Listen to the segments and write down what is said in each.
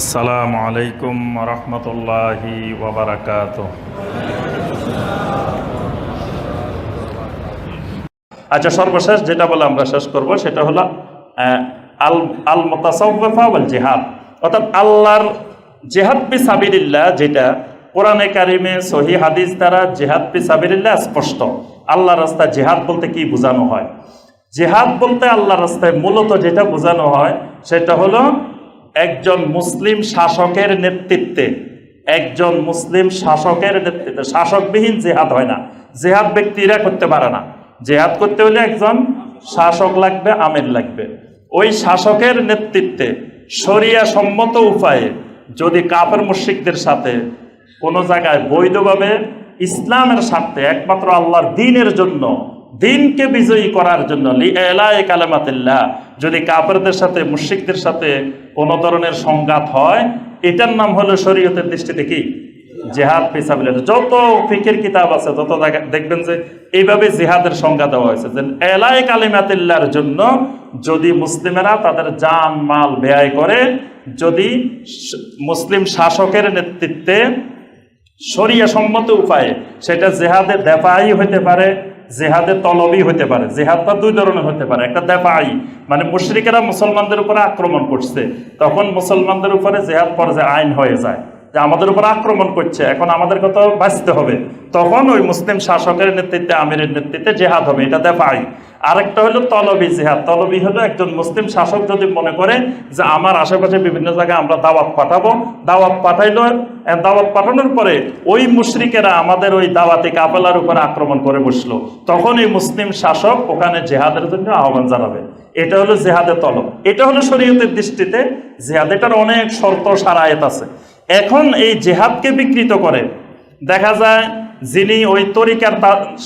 আসসালামু আলাইকুম রহমতুল্লাহি আচ্ছা সর্বশেষ যেটা বলে আমরা শেষ করব, সেটা হলো আল আল মোতাসা জেহাদ। অর্থাৎ আল্লাহর জেহাদ পি সাবিরিল্লাহ যেটা কোরআনে কারিমে সহি হাদিস দ্বারা জেহাদ পি সাবিরিল্লাহ স্পষ্ট। আল্লাহ রাস্তা জেহাদ বলতে কি বোঝানো হয়? জেহাদ বলতে আল্লাহ রাস্তায় মূলত যেটা বোঝানো হয়, সেটা হলো একজন মুসলিম শাসকের নেতৃত্বে, একজন মুসলিম শাসকের নেতৃত্বে, শাসকবিহীন জেহাদ হয় না। জেহাদ ব্যক্তিরা করতে পারে না। জেহাদ করতে হলে একজন শাসক লাগবে, আমির লাগবে। ওই শাসকের নেতৃত্বে শরিয়া সম্মত উপায়ে যদি কাপের মুশিকদের সাথে কোনো জায়গায় বৈধভাবে ইসলামের স্বার্থে একমাত্র আল্লাহর দিনের জন্য দিনকে বিজয়ী করার জন্য লিএলায়ে কালামাতিল্লাহ, যদি কাপড়দের সাথে মুশিকদের সাথে কোনো ধরনের সংঘাত হয়, এটার নাম হলো শরীয়তের দৃষ্টিতে কি? জেহাদ পেশাবিলের যত ফিকের কিতাব আছে, তত দেখবেন যে এইভাবে জেহাদের সংজ্ঞা দেওয়া হয়েছে যে এলায় কালিমাতিল্লার জন্য যদি মুসলিমেরা তাদের জান, মাল ব্যয় করে, যদি মুসলিম শাসকের নেতৃত্বে শরিয়া সম্মত উপায়ে, সেটা জেহাদে দেফাই হইতে পারে, জেহাদে তলবি হইতে পারে। জেহাদটা দুই ধরনের হতে পারে। একটা দেফাই মানে মুশরিকেরা মুসলমানদের উপরে আক্রমণ করছে। তখন মুসলমানদের উপরে জেহাদ পর্যায়ে আইন হয়ে যায়, যে আমাদের উপর আক্রমণ করছে, এখন আমাদের কথা বাঁচতে হবে। তখন ওই মুসলিম শাসকের নেতৃত্বে, আমিরের নেতৃত্বে জেহাদ হবে, এটা দেফাই। আরেকটা হলো তলবি জেহাদ। তলবি হলো একজন মুসলিম শাসক যদি মনে করে যে আমার আশেপাশে বিভিন্ন জায়গায় আমরা দাওয়াত পাঠাবো, দাওয়াত পাঠাইলো দাওয়াত পাঠানোর পরে ওই মুশরিকেরা আমাদের ওই দাওয়াতি কাফেলার উপরে আক্রমণ করে বসল। তখন এই মুসলিম শাসক ওখানে জেহাদের জন্য আহ্বান জানাবে। এটা হলো জেহাদের তলব। এটা হলো শরীয়তের দৃষ্টিতে জেহাদ। এটার অনেক শর্ত সারায়ত আছে। এখন এই জেহাদকে বিকৃত করে দেখা যায় যিনি ওই তরিকার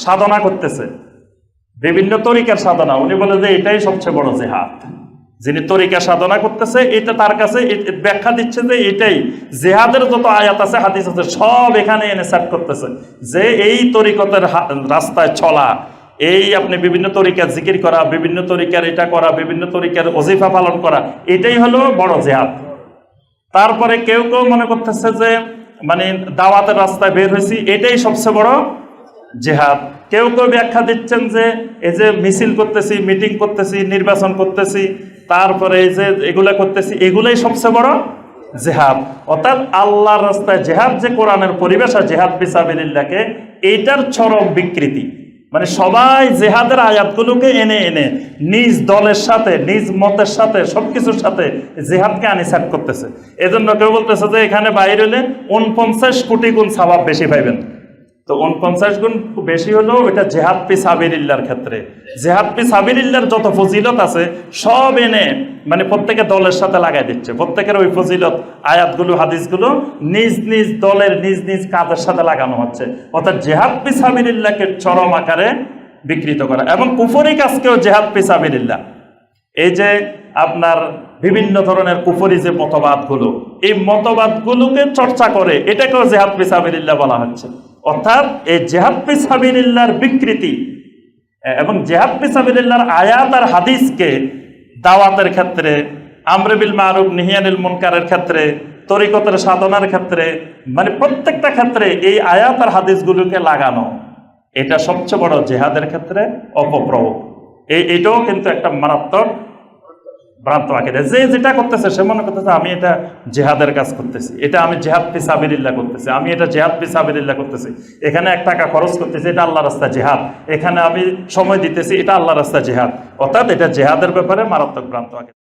সাধনা করতেছে বিভিন্ন তরিকার সাধনা। উনি বলে যে, এটাই সবচেয়ে বড় জেহাদ। যিনি তরিকা সাধনা করতেছে, এটা তার কাছে ব্যাখ্যা দিচ্ছে যে, এটাই জেহাদের যত আয়াত আছে, হাদিস আছে, সব এখানে এনে সেট করতেছে। যে এই তরিকতের রাস্তায় চলা, এই আপনি বিভিন্ন তরিকার জিকির করা, বিভিন্ন তরিকার এটা করা, বিভিন্ন তরিকার অজিফা পালন করা, এটাই হলো বড় জেহাদ। তারপরে কেউ কেউ মনে করতেছে যে মানে দাওয়াতের রাস্তায় বের হয়েছি, এটাই সবচেয়ে বড় জেহাদ। কেউ কেউ ব্যাখ্যা দিচ্ছেন যে এই যে মিছিল করতেছি, মিটিং করতেছি, নির্বাচন করতেছি, তারপরে এই যে এগুলা করতেছি, এগুলাই সবচেয়ে বড় জেহাদ। অর্থাৎ আল্লাহর রাস্তায় জেহাদ যে কোরআনের পরিবেশ আর জেহাদ বিসাবিল্লাহকে এইটার চরম বিকৃতি। মানে সবাই জেহাদের আয়াতগুলোকে এনে এনে নিজ দলের সাথে, নিজ মতের সাথে, সবকিছুর সাথে জেহাদকে আনিসাট করতেছে। এজন্য কেউ বলতেছে যে এখানে বাইরে হলে উনপঞ্চাশ কোটি গুণ স্বভাব বেশি পাইবেন। তো উনপঞ্চাশ গুণ বেশি হলেও এটা জেহাদ পি সাবিরিল্লার ক্ষেত্রে। জেহাদ পি সাবিরিল্লার যত ফজিলত আছে, সব এনে মানে প্রত্যেকে দলের সাথে লাগাই দিচ্ছে। প্রত্যেকের ওই ফজিলত, আয়াতগুলো, হাদিসগুলো নিজ নিজ দলের নিজ নিজ কাজের সাথে লাগানো হচ্ছে। অর্থাৎ জেহাদ পি সাবিরিল্লাহকে চরম আকারে বিকৃত করা। এবং কুফরি কাজকেও জেহাদ পি সাবিরিল্লাহ এই যে আপনার বিভিন্ন ধরনের কুফরি যে মতবাদগুলো, এই মতবাদগুলোকে চর্চা করে এটাকেও জেহাদ পিসাবিল্লাহ বলা হচ্ছে। অর্থাৎ এই জেহাদ পিসাবিল্লাহর বিকৃতি, এবং জেহাদ পিসাবিল্লাহর আয়াত আর হাদিসকে দাওয়াতের ক্ষেত্রে আমরেবিল মারুফ, নিহিয়ানিল মুনকারের ক্ষেত্রে, তরিকতের সাধনার ক্ষেত্রে মানে প্রত্যেকটা ক্ষেত্রে এই আয়াত আর হাদিসগুলোকে লাগানো, এটা সবচেয়ে বড় জেহাদের ক্ষেত্রে অপপ্রব এই, এটাও কিন্তু একটা মারাত্মক ভ্রান্ত আকিদা। যে যেটা করতেছে, সে মনে করতেছে, আমি এটা জেহাদের কাজ করতেছি। এটা আমি জেহাদ পি সাবিরিল্লা করতেছি। আমি এটা জেহাদ পি সাবিরিল্লা করতেছি। এখানে এক টাকা খরচ করতেছি, এটা আল্লাহ রাস্তা জেহাদ। এখানে আমি সময় দিতেছি, এটা আল্লাহ রাস্তা জেহাদ। অর্থাৎ এটা জেহাদের ব্যাপারে মারাত্মক ভ্রান্ত আকিদা।